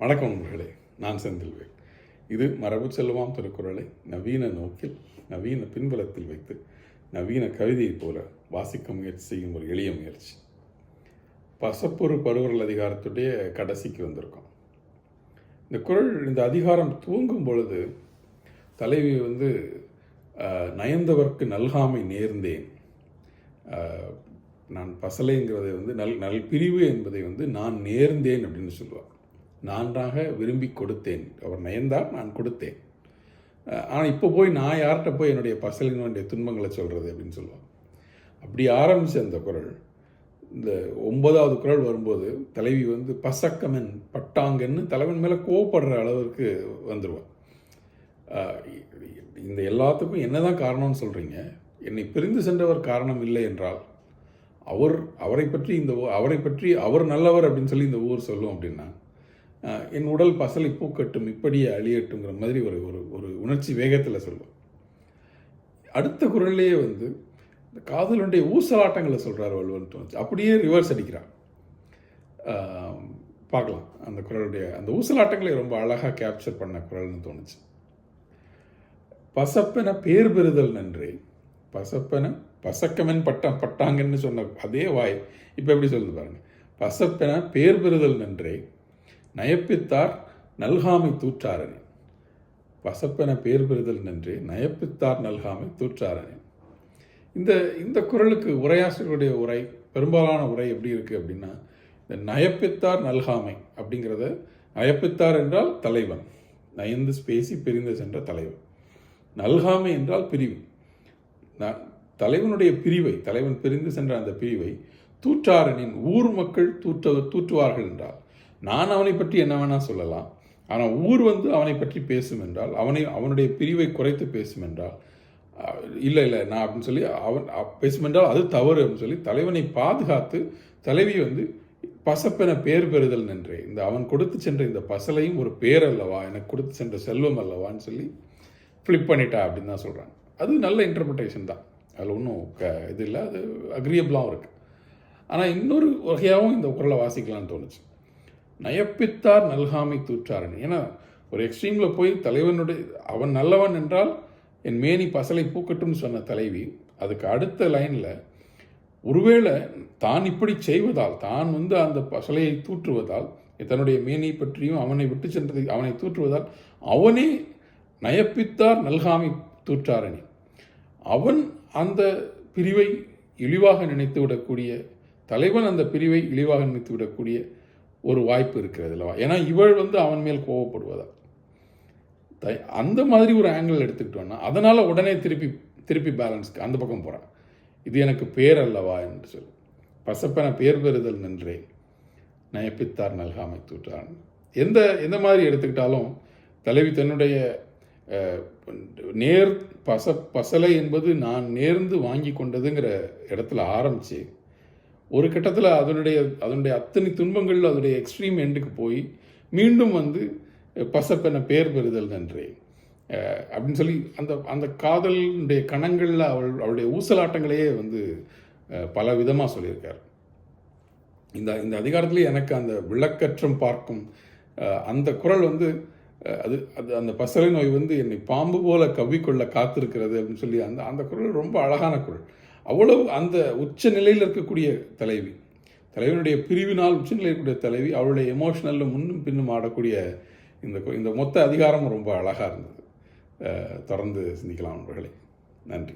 வணக்கம் நண்பர்களே நான் செந்தில்வேல். இது மரபு செல்வமாம் திருக்குறளை நவீன நோக்கில் நவீன பின்புலத்தில் வைத்து நவீன கவிதையைப் போல வாசிக்க முயற்சி செய்யும் ஒரு எளிய முயற்சி. பசப்பொரு பருவரல் அதிகாரத்துடைய கடைசிக்கு வந்திருக்கோம். இந்த குறள் இந்த அதிகாரம் துவங்கும் பொழுது தலைவி வந்து நயந்தவர்க்கு நல்காமை நேர்ந்தேன். நான் பசலைங்கிறதை வந்து நல் நல் பிரிவு என்பதை வந்து நான் நேர்ந்தேன் அப்படின்னு சொல்லுவார் நான்றாக விரும்பி கொடுத்தேன். அவர் நயந்தால் நான் கொடுத்தேன். ஆனால் இப்போ போய் நான் யார்கிட்ட போய் என்னுடைய பசலினுடைய துன்பங்களை சொல்கிறது அப்படின்னு சொல்லுவார் அப்படி ஆரம்பித்த அந்த குறள் இந்த ஒன்பதாவது குரல் வரும்போது தலைவி வந்து பசக்கமன் பட்டாங்கன்னு தலைவன் மேலே கோவப்படுற அளவுக்கு வந்துடுவான் இந்த எல்லாத்துக்கும் என்னதான் காரணம்னு சொல்கிறீங்க என்னை பிரிந்து சென்றவர் காரணம் இல்லை என்றால் அவர் அவரை பற்றி இந்த அவரை பற்றி அவர் நல்லவர் அப்படின்னு சொல்லி இந்த ஊர் சொல்லும் அப்படின்னா என் உடல் பசலை பூக்கட்டும் இப்படியே அழியட்டுங்கிற மாதிரி ஒரு ஒரு ஒரு உணர்ச்சி வேகத்தில் சொல்லுவோம். அடுத்த குரல்லையே வந்து இந்த காதலுடைய ஊசலாட்டங்களை சொல்கிறார் வள்ளுவன் தோணுச்சு. அப்படியே ரிவர்ஸ் அடிக்கிறார் பார்க்கலாம். அந்த குரலுடைய அந்த ஊசலாட்டங்களை ரொம்ப அழகாக கேப்சர் பண்ண குரல்னு தோணுச்சு. பசப்பென பேர் பெறுதல் நன்றே. பசப்பென பசக்கமென் பட்டம் பட்டாங்கன்னு சொன்ன அதே வாய் இப்போ எப்படி சொல்லுது பாருங்க. பசப்பென பேர் பெறுதல் நன்றே. நயப்பித்தார் நல்காமை தூற்றாரனே. பசப்பென பேர் பெறுதல் நன்றி நயப்பித்தார் நல்காமை தூற்றாரனே. இந்த இந்த குரலுக்கு உரையாசிரியருடைய உரை பெரும்பாலான உரை எப்படி இருக்குது அப்படின்னா இந்த நயப்பித்தார் நல்காமை அப்படிங்கிறத நயப்பித்தார் என்றால் தலைவன் நயந்து பேசி பிரிந்து சென்ற தலைவன். நல்காமை என்றால் பிரிவு. ந- தலைவனுடைய பிரிவை தலைவன் பிரிந்து சென்ற அந்த பிரிவை தூற்றாரனின் ஊர் மக்கள் தூற்ற தூற்றுவார்கள் என்றால் நான் அவனை பற்றி என்ன வேணால் சொல்லலாம். ஆனால் ஊர் வந்து அவனை பற்றி பேசும் என்றால் அவனை அவனுடைய பிரிவை குறைத்து பேசும் என்றால் இல்லை இல்லை நான் அப்படின்னு சொல்லி அவன் பேசும் என்றால் அது தவறு அப்படின்னு சொல்லி தலைவனை பாதுகாத்து தலைவி வந்து பசப்பென பேர் பெறுதல் நின்றே. இந்த அவன் கொடுத்து சென்ற இந்த பசலையும் ஒரு பேர் அல்லவா? எனக்கு கொடுத்து சென்ற செல்வம் அல்லவான்னு சொல்லி ஃப்ளிப் பண்ணிட்டா அப்படின்னு தான் சொல்கிறாங்க அது நல்ல இன்டர்பிரிட்டேஷன் தான். அதில் ஒன்றும் க இது இல்லை. அது அக்ரியபிளாகவும் இருக்குது ஆனால் இன்னொரு வகையாகவும் இந்த குரலை வாசிக்கலாம்னு தோணுச்சு. நயப்பித்தார் நல்காமை தூற்றாரன் ஏன்னா ஒரு எக்ஸ்ட்ரீமில் போய் தலைவனுடைய அவன் நல்லவன் என்றால் என் மேனி பசலை பூக்கட்டும்னு சொன்ன தலைவி அதுக்கு அடுத்த லைனில் ஒருவேளை தான் இப்படி செய்வதால் தான் வந்து அந்த பசலையை தூற்றுவதால் தன்னுடைய மேனை பற்றியும் அவனை விட்டு சென்றதை அவனை தூற்றுவதால் அவனே நயப்பித்தார் நல்காமை தூற்றாரணி. அவன் அந்த பிரிவை இழிவாக நினைத்து விடக்கூடிய தலைவன் அந்த பிரிவை இழிவாக நினைத்து விடக்கூடிய ஒரு வாய்ப்பு இருக்கிறது அல்லவா? ஏன்னா இவள் வந்து அவன் மேல் கோவப்படுவதா? தை- அந்த மாதிரி ஒரு ஆங்கிள் எடுத்துக்கிட்டோன்னா அதனால் உடனே திருப்பி திருப்பி பேலன்ஸ்க்கு அந்த பக்கம் போகிறான் இது எனக்கு பேர் அல்லவா என்று சொல்லி. பசப்பென பேர் பெறுதல் நின்றே நயப்பித்தார் நல்காமை தூற்றான். எந்த எந்த மாதிரி எடுத்துக்கிட்டாலும் தலைவி தன்னுடைய நேர் பச பசலை என்பது நான் நேர்ந்து வாங்கி கொண்டதுங்கிற இடத்துல ஆரம்பித்து ஒரு கட்டத்தில் அதனுடைய அதனுடைய அத்தனை துன்பங்கள் அதனுடைய எக்ஸ்ட்ரீம் எண்டுக்கு போய் மீண்டும் வந்து பசப்பென பேர் பெறுதல் நன்றே. அப்படின்னு சொல்லி அந்த அந்த காதலுடைய கணங்களில் அவள் அவளுடைய ஊசலாட்டங்களையே வந்து பல விதமாக சொல்லியிருக்கார். இந்த இந்த அதிகாரத்திலே எனக்கு அந்த விளக்கற்றம் பார்க்கும் அந்த குரல் வந்து அது அது அந்த பசலை நோய் வந்து என்னை பாம்பு போல கவ்விக்கொள்ள காத்திருக்கிறது அப்படின்னு சொல்லி அந்த அந்த குரல் ரொம்ப அழகான குரல். அவ்வளவு அந்த உச்ச நிலையில் இருக்கக்கூடிய தலைவி தலைவனுடைய பிரிவினால் உச்ச நிலையில் இருக்கக்கூடிய தலைவி அவளுடைய எமோஷனலில் முன்னும் பின்னும் ஆடக்கூடிய இந்த இந்த மொத்த அதிகாரம் ரொம்ப அழகாக இருந்தது. தொடர்ந்து சிந்திக்கலாம் நண்பர்களே. நன்றி.